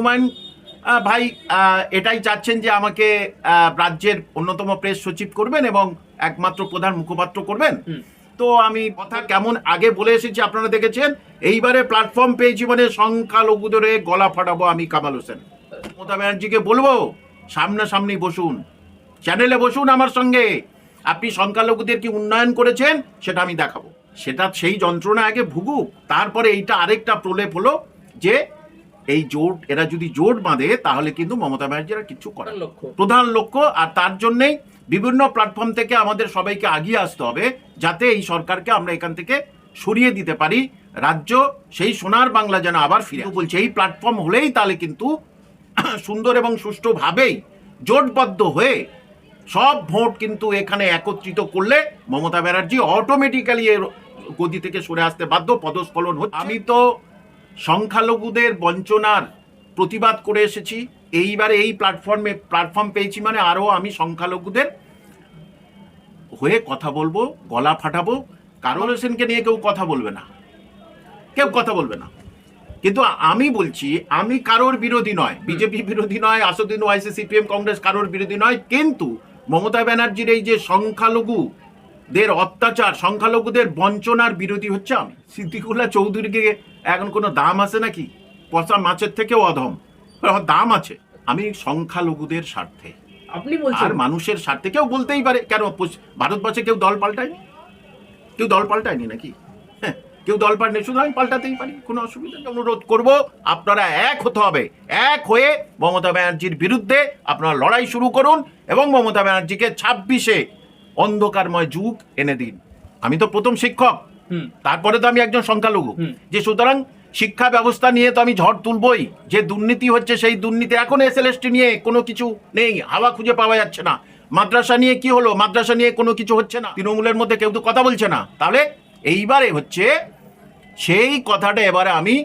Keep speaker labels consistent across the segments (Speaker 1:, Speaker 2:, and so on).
Speaker 1: হুমায়ুন ভাই এটাই চাচ্ছেন যে আমাকে রাজ্যের অন্যতম প্রেস সচিব করবেন এবং একমাত্র প্রধান মুখপাত্র করবেন। তো আমি কথা কেমন আগে বলে এসেছি আপনারা দেখেছেন? এইবারে প্ল্যাটফর্ম পেয়েছি মানে সংখ্যালঘুদের গলা ফাটাবো আমি কামাল হোসেন। মমতা ব্যানার্জিকে বলব সামনাসামনি বসুন। চ্যানেলে বসুন আমার সঙ্গে। আপনি সংখ্যালঘুদের কি উন্নয়ন করেছেন সেটা আমি দেখাবো। সেটা সেই যন্ত্রণা আগে ভুগুক তারপরে এইটা আরেকটা প্রলেপ হলো যে এই জোট এরা যদি জোট বাঁধে তাহলে কিন্তু মমতা ব্যানার্জিরা কিছু করে
Speaker 2: প্রধান লক্ষ্য।
Speaker 1: প্রধান লক্ষ্য আর তার জন্যেই বিভিন্ন প্ল্যাটফর্ম থেকে আমাদের সবাইকে আগিয়ে আসতে হবে যাতে এই সরকারকে আমরা এখান থেকে সরিয়ে দিতে পারি। রাজ্য সেই সোনার বাংলা যেন আবার ফিরে বলছে এই প্ল্যাটফর্ম হলেই তাহলে কিন্তু সুন্দর এবং সুষ্ঠুভাবেই জোটবদ্ধ হয়ে সব ভোট কিন্তু এখানে একত্রিত করলে মমতা ব্যানার্জি অটোমেটিক্যালি এর গদি থেকে সরে আসতে বাধ্য। পদস্খলন হচ্ছে। আমি তো সংখ্যালঘুদের বঞ্চনার প্রতিবাদ করে এসেছি। এইবারে এই প্ল্যাটফর্মে প্ল্যাটফর্ম পেয়েছি মানে আরও আমি সংখ্যালঘুদের হয়ে কথা বলব গলা ফাটাবো। কারণ হোসেনকে নিয়ে কেউ কথা বলবে না। কেউ কথা বলবে না। কিন্তু আমি বলছি আমি কারোর বিরোধী নয়। বিজেপি বিরোধী নয় আসাদুদ্দিন ওয়াইসি সিপিএম কংগ্রেস কারোর বিরোধী নয়। কিন্তু মমতা ব্যানার্জির এই যে সংখ্যালঘুদের অত্যাচার সংখ্যালঘুদের বঞ্চনার বিরোধী হচ্ছে আমি। সিদ্দিকুল্লাহ চৌধুরীকে এখন কোনো দাম আছে নাকি? পচা মাছের থেকেও অধম। দাম আছে। আমি সংখ্যালঘুদের স্বার্থে।
Speaker 2: আপনি
Speaker 1: আর
Speaker 2: বলছেন
Speaker 1: মানুষের স্বার্থে কেউ বলতেই পারে। কেন ভারতবর্ষে কেউ দল পাল্টায়নি? কেউ দল পাল্টায়নি নাকি? হ্যাঁ কেউ দল পাল্টায় শুধু আমি পাল্টাতেই পারি। কোনো অসুবিধা নেই। অনুরোধ করব আপনারা এক হতে হবে। এক হয়ে মমতা ব্যানার্জির বিরুদ্ধে আপনারা লড়াই শুরু করুন এবং মমতা ব্যানার্জিকে ছাব্বিশে অন্ধকারময় যুগ এনে দিন। আমি তো প্রথম শিক্ষক।
Speaker 2: হুম।
Speaker 1: তারপরে তো আমি একজন সংখ্যালঘু। যে সুতরাং শিক্ষা ব্যবস্থা নিয়ে তো আমি ঝড় তুলবই। যে দুর্নীতি হচ্ছে সেই দুর্নীতি এখন এসএলএসটি নিয়ে কোনো কিছু নেই। হাওয়া খুঁজে পাওয়া যাচ্ছে না। মাদ্রাসা নিয়ে কি হলো? মাদ্রাসা নিয়ে কোনো কিছু হচ্ছে না। তৃণমূলের মধ্যে কেউ তো কথা বলছে না। তাহলে এইবারে হচ্ছে সেই কথাটা এবারে আমি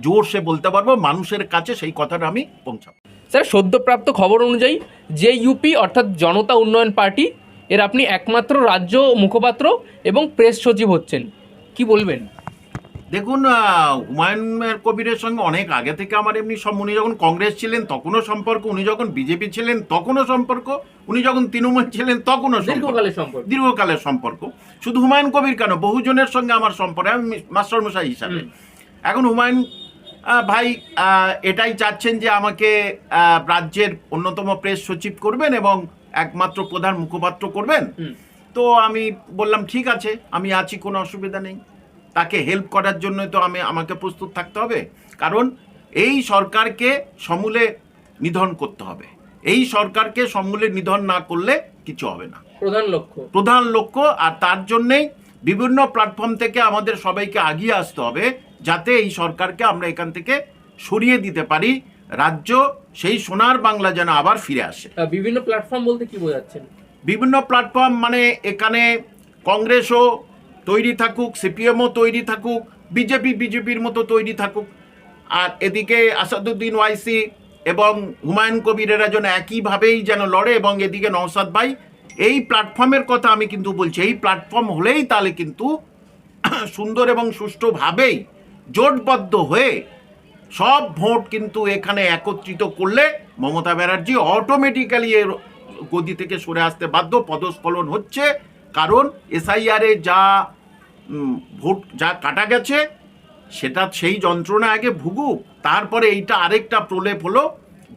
Speaker 1: জোরসে বলতে পারব। মানুষের কাছে সেই কথাটা আমি পৌঁছাবো।
Speaker 2: স্যার সদ্যপ্রাপ্ত খবর অনুযায়ী যে ইউপি অর্থাৎ জনতা উন্নয়ন পার্টি এর আপনি একমাত্র রাজ্য মুখপাত্র এবং প্রেস সচিব হচ্ছেন। কি বলবেন?
Speaker 1: দেখুন আহ, হুমায়ুনের কবিরের সঙ্গে অনেক আগে থেকে আমার এমনি সব উনি যখন কংগ্রেস ছিলেন তখনও সম্পর্ক। উনি যখন বিজেপি ছিলেন তখনও সম্পর্ক। উনি যখন তৃণমূল ছিলেন তখনও
Speaker 2: দীর্ঘকালের সম্পর্ক।
Speaker 1: দীর্ঘকালের সম্পর্ক। শুধু হুমায়ুন কবির কেন? বহুজনের সঙ্গে আমার সম্পর্ক আমি মাস্টারমশাই হিসাবে। এখন হুমায়ুন ভাই এটাই চাচ্ছেন যে আমাকে রাজ্যের অন্যতম প্রেস সচিব করবেন এবং একমাত্র প্রধান মুখপাত্র করবেন? তো আমি বললাম ঠিক আছে আমি আছি কোনো অসুবিধা নেই। তাকে হেল্প করার জন্য তো আমি আমাকে প্রস্তুত থাকতে হবে। কারণ এই সরকারকে সমূলে নিধন করতে হবে। এই সরকারকে সমূলে নিধন না করলে কিছু হবে না।
Speaker 2: প্রধান লক্ষ্য।
Speaker 1: প্রধান লক্ষ্য আর তার জন্যেই বিভিন্ন প্ল্যাটফর্ম থেকে আমাদের সবাইকে আগিয়ে আসতে হবে যাতে এই সরকারকে আমরা এখান থেকে সরিয়ে দিতে পারি। রাজ্য সেই সোনার বাংলা যেন আবার ফিরে আসে।
Speaker 2: বিভিন্ন প্ল্যাটফর্ম বলতে কি বোঝাচ্ছেন?
Speaker 1: বিভিন্ন প্ল্যাটফর্ম মানে এখানে কংগ্রেসও তৈরি থাকুক সিপিএমও তৈরি থাকুক বিজেপি বিজেপির মতো তৈরি থাকুক। আর এদিকে আসাদুদ্দিন ওয়াইসি এবং হুমায়ুন কবিরেরা যেন একইভাবেই যেন লড়ে এবং এদিকে নওসাদ ভাই এই প্ল্যাটফর্মের কথা আমি কিন্তু বলছি। এই প্ল্যাটফর্ম হলেই তাহলে কিন্তু সুন্দর এবং সুষ্ঠুভাবেই জোটবদ্ধ হয়ে সব ভোট কিন্তু এখানে একত্রিত করলে মমতা ব্যানার্জি অটোমেটিক্যালি এর গদি থেকে সরে আসতে বাধ্য, পদস্খলন হচ্ছে। কারণ এসআইআরে যা ভোট যা কাটা গেছে, সেটা সেই যন্ত্রণা আগে ভুগুক। তারপরে এইটা আরেকটা প্রলেপ হলো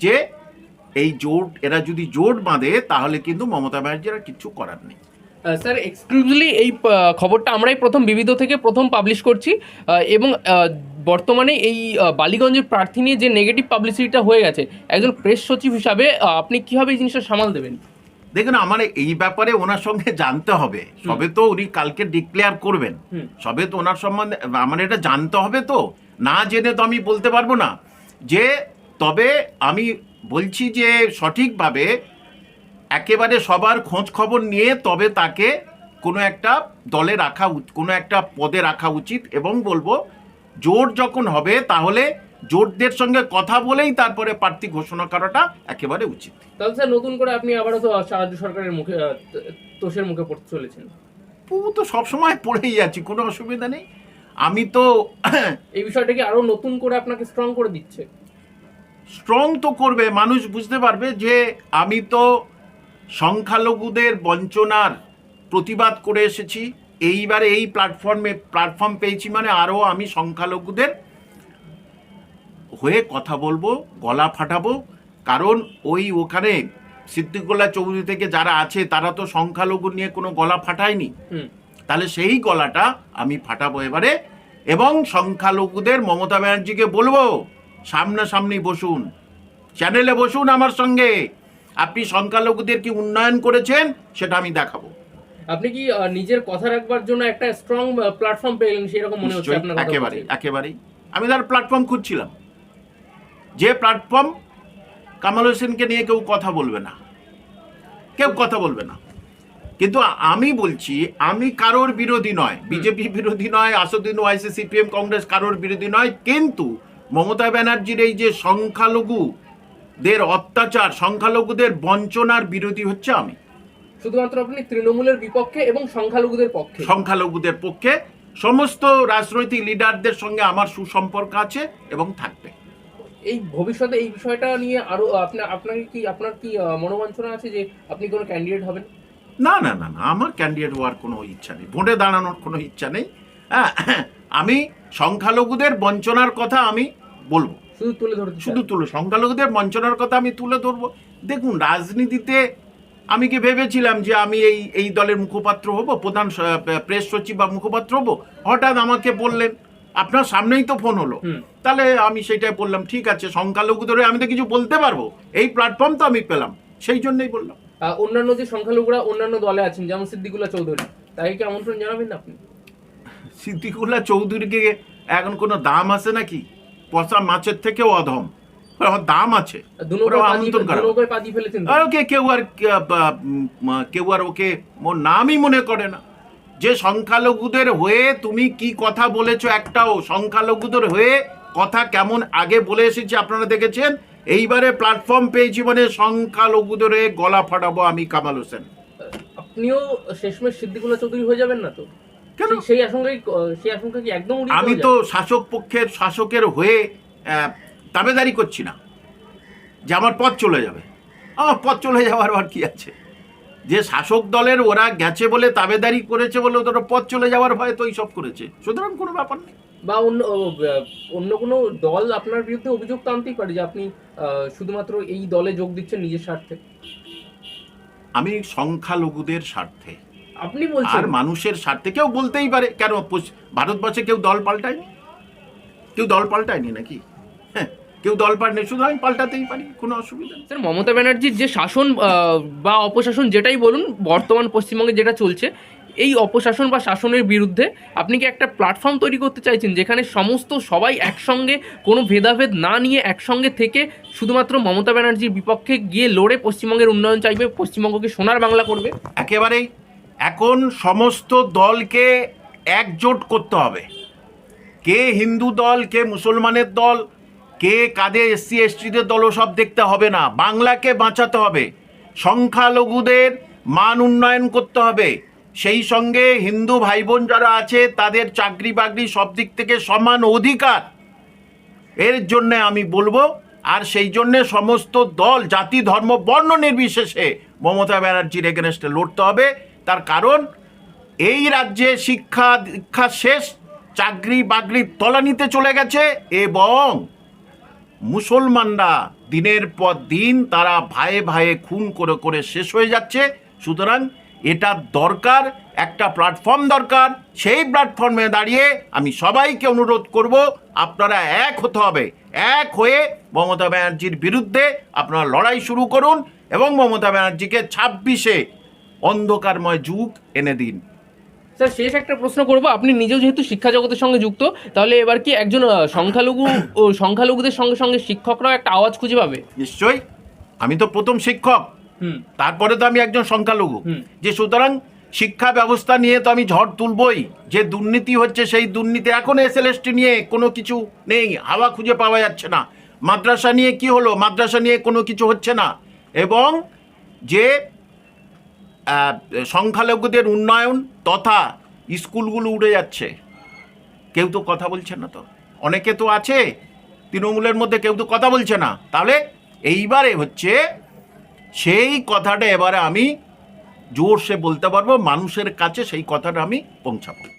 Speaker 1: যে এই জোট, এরা যদি জোট বাঁধে, তাহলে কিন্তু মমতা ব্যানার্জির আর কিচ্ছু করার নেই।
Speaker 2: স্যার এক্সক্লুসিভলি এই খবরটা আমরাই প্রথম বিবিধ থেকে প্রথম পাবলিশ করছি এবং বর্তমানে এই বালিগঞ্জের প্রার্থী নিয়ে যে নেগেটিভ পাবলিসিটিটা হয়ে গেছে একজন প্রেস সচিব হিসাবে আপনি কীভাবে এই জিনিসটা সামাল দেবেন?
Speaker 1: দেখুন আমার এই ব্যাপারে ওনার সঙ্গে জানতে হবে। সবে তো উনি কালকে ডিক্লেয়ার করবেন। সবে তো ওনার সম্বন্ধে আমার এটা জানতে হবে তো। না জেনে তো আমি বলতে পারব না। যে তবে আমি বলছি যে সঠিকভাবে একেবারে সবার খোঁজ খবর নিয়ে তবে তাকে কোনো একটা দলে রাখা কোনো একটা পদে রাখা উচিত এবং বলব জোট যখন হবে তাহলে জোটদের সঙ্গে কথা বলেই তারপরে প্রার্থী ঘোষণা করাটা একেবারে উচিত।
Speaker 2: তাহলে স্যার নতুন করে আপনি আবারও তো রাজ্য সরকারের মুখে তোষের মুখে পড়তে চলেছেন।
Speaker 1: ও তো সবসময় পড়েই আছি কোনো অসুবিধা নেই। আমি তো
Speaker 2: এই বিষয়টাকে আরও নতুন করে আপনাকে স্ট্রং করে দিচ্ছে?
Speaker 1: স্ট্রং তো করবে মানুষ বুঝতে পারবে যে আমি তো সংখ্যালঘুদের বঞ্চনার প্রতিবাদ করে এসেছি। এইবারে এই প্ল্যাটফর্মে প্ল্যাটফর্ম পেয়েছি মানে আরও আমি সংখ্যালঘুদের হয়ে কথা বলব গলা ফাটাবো। কারণ ওই ওখানে সিদ্দিকুল্লাহ চৌধুরী থেকে যারা আছে তারা তো সংখ্যালঘু নিয়ে কোনো গলা ফাটায়নি। তাহলে সেই গলাটা আমি ফাটাবো এবারে। এবং সংখ্যালঘুদের মমতা ব্যানার্জিকে বলব সামনাসামনি বসুন। চ্যানেলে বসুন আমার সঙ্গে। আপনি সংখ্যালঘুদের কি উন্নয়ন করেছেন? সেটা আমি দেখাবো।
Speaker 2: আপনি কি নিজের কথা রাখবার জন্য একটা স্ট্রং প্ল্যাটফর্ম পেলেন? সেরকম মনে হচ্ছে আপনার কথা
Speaker 1: একেবারেই আমি তার প্ল্যাটফর্ম খুঁজছিলাম। যে প্ল্যাটফর্ম কামাল হোসেনকে নিয়ে কেউ কথা বলবে না। কেউ কথা বলবে না। কিন্তু আমি বলছি আমি কারোর বিরোধী নয়। বিজেপি বিরোধী নয় আসাদুদ্দিন ওয়াইসি সিপিএম কংগ্রেস কারোর বিরোধী নয়। কিন্তু মমতা ব্যানার্জির এই যে সংখ্যালঘুদের অত্যাচার সংখ্যালঘুদের বঞ্চনার বিরোধী হচ্ছে আমি।
Speaker 2: শুধুমাত্র আপনি তৃণমূলের বিপক্ষে এবং সংখ্যালঘুদের পক্ষে।
Speaker 1: সংখ্যালঘুদের পক্ষে সমস্ত রাজনৈতিক লিডারদের সঙ্গে আমার সুসম্পর্ক আছে এবং থাকবে।
Speaker 2: এই ভবিষ্যতে এই বিষয়টা নিয়ে আরও আপনার আপনাকে কি আপনার কি মনোবাঞ্ছনা আছে যে আপনি কোনো ক্যান্ডিডেট হবেন?
Speaker 1: না না না না আমার ক্যান্ডিডেট হওয়ার কোনো ইচ্ছা নেই। ভোটে দাঁড়ানোর কোনো ইচ্ছা নেই। হ্যাঁ আমি সংখ্যালঘুদের বঞ্চনার কথা আমি বলব।
Speaker 2: শুধু তুলে ধরতে
Speaker 1: শুধু তুলে সংখ্যালঘুদের বঞ্চনার কথা আমি তুলে ধরবো। দেখুন রাজনীতিতে আমি কি ভেবেছিলাম যে আমি এই এই দলের মুখপাত্র হব প্রধান প্রেস সচিব বা মুখপাত্র হব? হঠাৎ আমাকে বললেন আপনার সামনেই তো ফোন হলো। তাহলে আমি সেটাই বললাম ঠিক আছে সংখ্যালঘুদের হয়ে আমি তো কিছু বলতে পারব। এই প্ল্যাটফর্ম তো আমি পেলাম। সেই জন্যই বললাম।
Speaker 2: অন্যান্য যে সংখ্যালঘুরা অন্যান্য দলে আছেন যেমন সিদ্দিকুল্লাহ চৌধুরী তাকে কি আমন্ত্রণ জানাবেন না আপনি?
Speaker 1: সিদ্দিকুল্লাহ চৌধুরীকে এখন কোনো দাম আছে নাকি? পচা মাছের থেকেও অধম। আমার দাম আছে। আমন্ত্রণ করা। আর ওকে কেউ আর কেউ আর ওকে ওর নামই মনে করে না। যে সংখ্যালঘুদের হয়ে তুমি কি কথা বলেছ একটাও সংখ্যালঘুদের হয়ে কথা কেমন আগে বলে এসেছি আপনারা দেখেছেন? এইবারে প্ল্যাটফর্ম পেয়েছি মানে সংখ্যালঘুদের হয়ে গলা ফাটাবো আমি কামাল হোসেন।
Speaker 2: আপনিও শেষমেশ সিদ্দিকুল্লাহ চৌধুরী হয়ে যাবেন না তো?
Speaker 1: কেন?
Speaker 2: সেই- সেই আশঙ্কাই সেই আশঙ্কা কি একদম
Speaker 1: আমি তো? শাসক পক্ষের শাসকের হয়ে দাবেদারি করছি না। যে আমার পথ চলে যাবে। আমার পথ চলে যাওয়ার আর কি আছে? যে শাসক দলের ওরা গেছে বলে তাবেদারি করেছে বলে ওদের পথ চলে যাওয়ার ভয়ে তো সব করেছে। সুতরাং কোনো ব্যাপার নেই।
Speaker 2: বা অন্য অন্য কোনো দল আপনার বিরুদ্ধে অভিযোগ তো আনতেই পারে যে আপনি শুধুমাত্র এই দলে যোগ দিচ্ছেন নিজের স্বার্থে।
Speaker 1: আমি সংখ্যালঘুদের স্বার্থে
Speaker 2: আপনি বলছেন।
Speaker 1: আর মানুষের স্বার্থে কেউ বলতেই পারে। কেন ভারতবর্ষে কেউ দল পাল্টায়নি? কেউ দল পাল্টায়নি নাকি? হ্যাঁ কেউ দল পাল্টে শুধু আমি পাল্টাতেই পারি কোনো অসুবিধা
Speaker 2: স্যার মমতা ব্যানার্জির যে শাসন বা অপশাসন যেটাই বলুন বর্তমান পশ্চিমবঙ্গে যেটা চলছে এই অপশাসন বা শাসনের বিরুদ্ধে আপনি কি একটা প্ল্যাটফর্ম তৈরি করতে চাইছেন যেখানে সমস্ত সবাই একসঙ্গে কোনো ভেদাভেদ না নিয়ে একসঙ্গে থেকে শুধুমাত্র মমতা ব্যানার্জির বিপক্ষে গিয়ে লড়ে পশ্চিমবঙ্গের উন্নয়ন চাইবে পশ্চিমবঙ্গকে সোনার বাংলা করবে?
Speaker 1: একেবারেই এখন সমস্ত দলকে একজোট করতে হবে। কে হিন্দু দল, কে মুসলমানের দল, কে কাদের এসসি, এসটিদের দল সব দেখতে হবে না। বাংলাকে বাঁচাতে হবে। সংখ্যালঘুদের মান উন্নয়ন করতে হবে। সেই সঙ্গে হিন্দু ভাই বোন যারা আছে, তাদের চাকরি বাকরি সব দিক থেকে সমান অধিকার। এর জন্য আমি বলব, আর সেই জন্য সমস্ত দল, জাতি, ধর্ম, বর্ণ নির্বিশেষে মমতা ব্যানার্জির এগেনস্টে লড়তে হবে। তার কারণ, এই রাজ্যে শিক্ষা দীক্ষা শেষ, চাকরি বাকরি তলানিতে চলে গেছে এবং মুসলমানরা দিনের পর দিন তারা ভাইয়ে ভাইয়ে খুন করে করে শেষ হয়ে যাচ্ছে। সুতরাং এটা দরকার, একটা প্ল্যাটফর্ম দরকার। সেই প্ল্যাটফর্মে দাঁড়িয়ে আমি সবাইকে অনুরোধ করব, আপনারা এক হতে হবে। এক হয়ে মমতা ব্যানার্জির বিরুদ্ধে আপনারা লড়াই শুরু করুন এবং মমতা ব্যানার্জিকে ছাব্বিশে অন্ধকারময় যুগ এনে দিন।
Speaker 2: স্যার শেষ একটা প্রশ্ন করব। আপনি নিজেও যেহেতু শিক্ষা জগতের সঙ্গে যুক্ত তাহলে এবার কি একজন সংখ্যালঘু ও সংখ্যালঘুদের সঙ্গে সঙ্গে শিক্ষকরাও একটা আওয়াজ খুঁজে পাবে?
Speaker 1: নিশ্চয়ই। আমি তো প্রথম শিক্ষক। তারপরে তো আমি একজন সংখ্যালঘু। যে সুতরাং শিক্ষা ব্যবস্থা নিয়ে তো আমি ঝড় তুলবই। যে দুর্নীতি হচ্ছে সেই দুর্নীতি এখন এসএলএসটি নিয়ে কোনো কিছু নেই হাওয়া খুঁজে পাওয়া যাচ্ছে না। মাদ্রাসা নিয়ে কি হলো? মাদ্রাসা নিয়ে কোনো কিছু হচ্ছে না। এবং যে সংখ্যালঘুদের উন্নয়ন তথা স্কুলগুলো উড়ে যাচ্ছে। কেউ তো কথা বলছে না তো। অনেকে তো আছে, তৃণমূলের মধ্যে কেউ তো কথা বলছে না। তাহলে এইবারে হচ্ছে সেই কথাটা এবারে আমি জোরসে বলতে পারব, মানুষের কাছে সেই কথাটা আমি পৌঁছাবো।